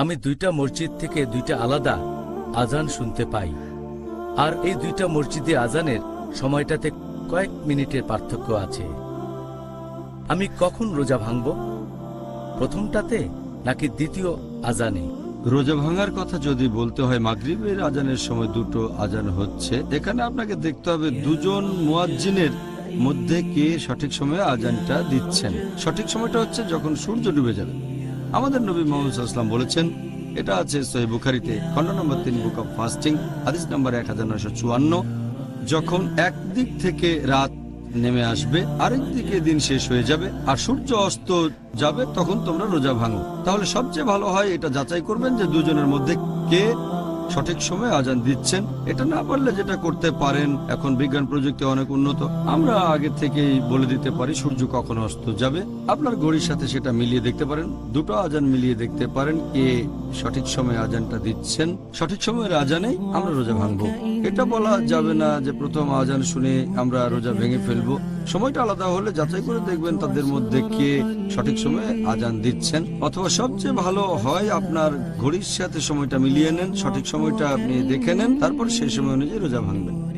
আমি দুইটা মসজিদ থেকে দুইটা আলাদা আজান শুনতে পাই। আর এই দুইটা মসজিদে আজানের সময়টাতে কয়েক মিনিটের পার্থক্য আছে। আমি কখন রোজা ভাঙব? প্রথমটাতে নাকি দ্বিতীয় আজানে? রোজা ভাঙার কথা যদি বলতে হয়, মাগরিবের আজানের সময় দুটো আজান হচ্ছে। এখানে আপনাকে দেখতে হবে দুজন মুয়াজ্জিনের মধ্যে কে সঠিক সময়ে আজানটা দিচ্ছেন। সঠিক সময়টা হচ্ছে যখন সূর্য ডুবে যাবে। আমাদের নবী মোহাম্মদ সাল্লাম বলেছেন, এটা আছে সহি বুখারিতে, খন্ড নম্বর তিন, বুক অফ ফাস্টিং, হাদিস নম্বর এক হাজার নয়শো চুয়ান্ন। যখন একদিক থেকে রাত নেমে আসবে, আরেক দিকে দিন শেষ হয়ে যাবে, আর সূর্য অস্ত যাবে, তখন তোমরা রোজা ভাঙো। তাহলে সবচেয়ে ভালো হয় এটা যাচাই করবেন যে দুজনের মধ্যে কে সঠিক সময়ে আজান দিচ্ছেন। এটা না পারলে যেটা করতে পারেন, এখন বিজ্ঞান প্রযুক্তি অনেক উন্নত। আমরা আগে থেকেই বলে দিতে পারি, সূর্য কখন অস্ত যাবে। আপনার ঘড়ির সাথে সেটা মিলিয়ে দেখতে পারেন। দুটো আজান মিলিয়ে দেখতে পারেন কে সঠিক সময়ে আজানটা দিচ্ছেন। সঠিক সময়ের আজানে আমরা রোজা ভাঙবো। এটা বলা যাবে না যে প্রথম আজান শুনে আমরা রোজা ভেঙে ফেলব। সময়টা আলাদা হলে যাচাই করে দেখবেন তাদের মধ্যে কে সঠিক সময়ে আজান দিচ্ছেন। অথবা সবচেয়ে ভালো হয় আপনার ঘড়ির সাথে সময়টা মিলিয়ে নেন, সঠিক সময়টা আপনি দেখে নেন, তারপর সেই সময় অনুযায়ী রোজা ভাঙবেন।